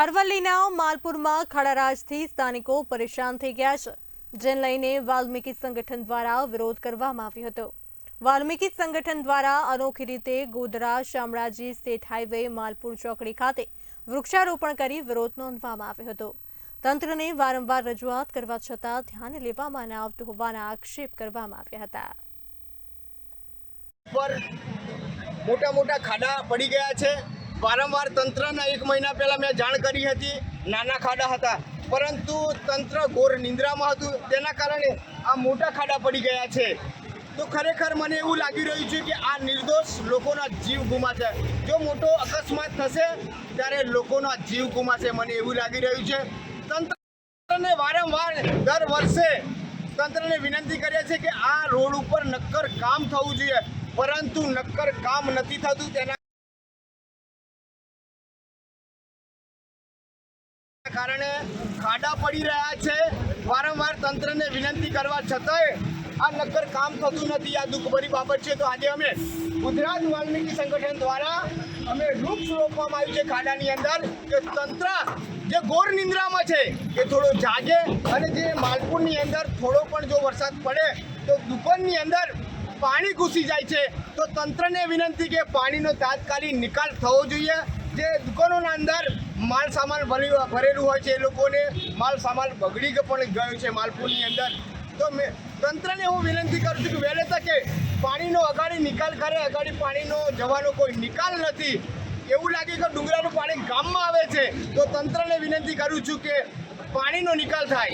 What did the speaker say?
અરવલ્લીના માલપુરમાં ખડારાજથી સ્થાનિકો પરેશાન થઈ ગયા છે, જેને લઈને વાલ્મીકી સંગઠન દ્વારા વિરોધ કરવામાં આવ્યો હતો. વાલ્મીકી સંગઠન દ્વારા અનોખી રીતે ગોધરા, શામળાજી સ્ટેટ હાઈવે, માલપુર ચોકડી ખાતે વૃક્ષારોપણ કરી વિરોધ નોંધવામાં આવ્યો હતો. તંત્રને વારંવાર રજૂઆત કરવા છતાં ધ્યાન લેવામાં ન આવતું હોવાના આક્ષેપ કરવામાં આવ્યા હતા. મોટા મોટા ખાડા પડી ગયા છે. વારંવાર તંત્રના એક મહિના પહેલાં મેં જાણ કરી હતી, નાના ખાડા હતા. પરંતુ તંત્ર ઘોર નિંદ્રામાં હતું. તેના કારણે આ મોટા ખાડા પડી ગયા છે. તો ખરેખર મને એવું લાગી રહ્યું છે કે આ નિર્દોષ લોકોના જીવ ગુમાશે. જો મોટો અકસ્માત થશે, ત્યારે લોકોના જીવ ગુમાશે મને એવું લાગી રહ્યું છે. તંત્રને વારંવાર દર વર્ષે તંત્રને વિનંતી કરીએ છીએ કે આ રોડ ઉપર નક્કર કામ થવું જોઈએ. પરંતુ નક્કર કામ નથી થતું. તેના કારણે ખાડા પડી રહ્યા છે. વારંવાર તંત્રને વિનંતી કરવા છતાંય આ નક્કર કામ થતું નથી. આ દુઃખભરી બાબત છે. તો આજે અમે ગુજરાત વાલ્મીકી સંગઠન દ્વારા અમે વૃક્ષ રોપવામાં આવ્યું છે ખાડાની અંદર. કે તંત્ર જે ઘોર નિંદ્રામાં છે, એ થોડો જાગે અને જે માલપુરની અંદર થોડો પણ જો વરસાદ પડે, તો દુકાનની અંદર પાણી ઘૂસી જાય છે. તો તંત્રને વિનંતી કે પાણીનો તાત્કાલિક નિકાલ થવો જોઈએ. જે દુકાનોના અંદર માલ સામાન ભરી- ભરેલું હોય છે, એ લોકોને માલ સામાન બગડી પણ ગયો છે માલપુરની અંદર. તો મેં તંત્રને હું વિનંતી કરું છું કે વહેલે તકે પાણીનો અગાડી નિકાલ કરે, અગાડી પાણીનો જવાનો કોઈ નિકાલ નથી. એવું લાગે કે ડુંગરાનું પાણી ગામમાં આવે છે. તો તંત્રને વિનંતી કરું છું કે પાણીનો નિકાલ થાય.